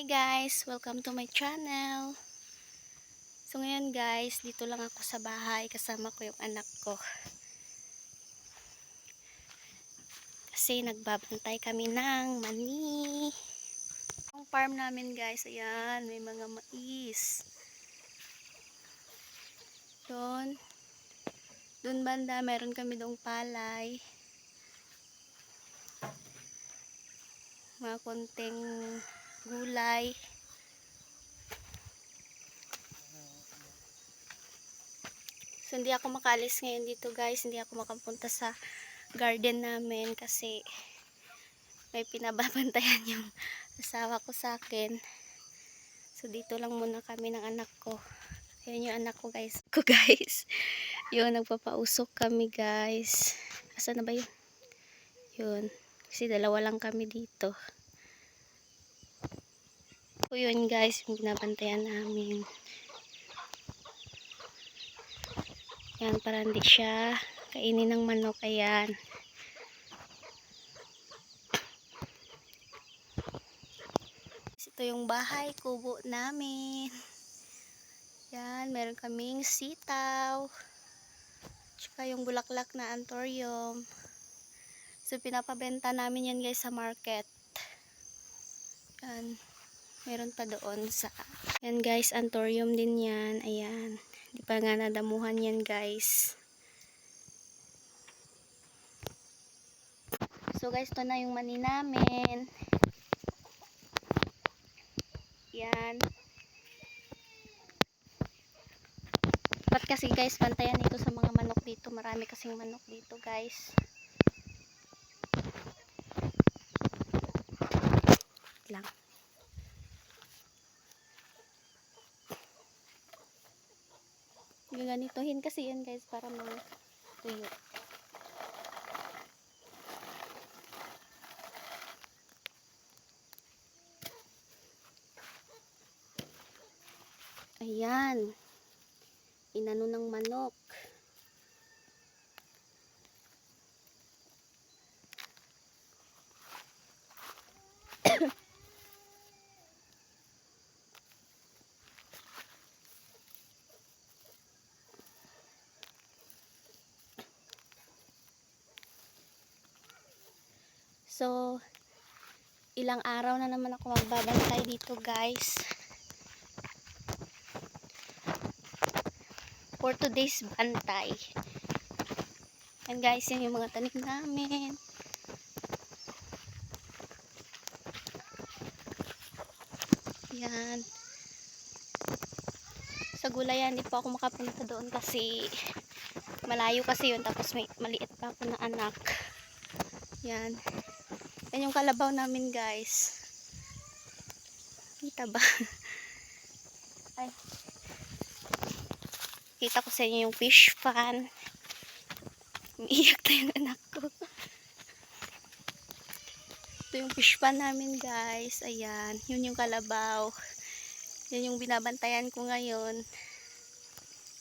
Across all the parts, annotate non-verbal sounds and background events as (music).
Hi guys! Welcome to my channel. So ngayon guys, dito lang ako sa bahay kasama ko yung anak ko. Kasi nagbabantay kami ng mani. Ang farm namin guys, ayan, may mga mais. Doon. Doon banda, meron kami doong palay. Mga konting gulay. So, hindi ako makalis ngayon dito guys. Hindi ako makapunta sa garden namin kasi may pinababantayan (laughs) yung asawa ko sa akin. So, dito lang muna kami ng anak ko. Ayan yung anak ko guys. (laughs) Ko guys. Yun, nagpapausok kami guys. Asa na ba yun? Yun. Kasi dalawa lang kami dito. So, yun guys, yung binabantayan namin. Yan, para hindi siya kainin ng manok. Ayan. Ito yung bahay, kubo namin. Yan, meron kaming sitaw. Tsaka yung bulaklak na antorium. So, pinapabenta namin yan guys sa market. Yan. Meron pa doon sa... Yan guys, antorium din yan. Ayan. Hindi pa nga nadamuhan yan guys. So guys, ito na yung mani namin. Yan. Ba't kasi guys, pantayan ito sa mga manok dito. Marami kasing manok dito guys. Lang. Gaganitohin kasi yan guys para mga tuyo. Ayan. Inano ng manok. (coughs) So, ilang araw na naman ako magbabantay dito guys. For today's bantay. And guys, yan yung mga tanim namin. Yan. Sa gulayan, hindi pa ako makapunta doon kasi malayo kasi yun. Tapos may maliit pa ako na anak. Yan. Yan yung kalabaw namin guys. Kita ba? (laughs) Ay. Kita ko sa inyo yung fish pan. Umiiyak na yung anak ko. Ito yung fish pan namin guys. Ayan. Yun yung kalabaw. Yan yung binabantayan ko ngayon.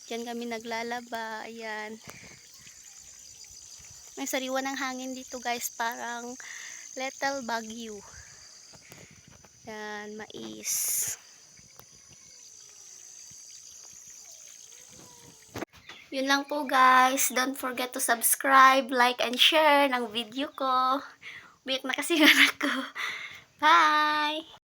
Diyan kami naglalaba. Ayan. May sariwa ng hangin dito guys. Parang little bagyo. Yan. Mais. Yun lang po guys. Don't forget to subscribe, like, and share ng video ko. Biyak na kasi anak ko. Bye!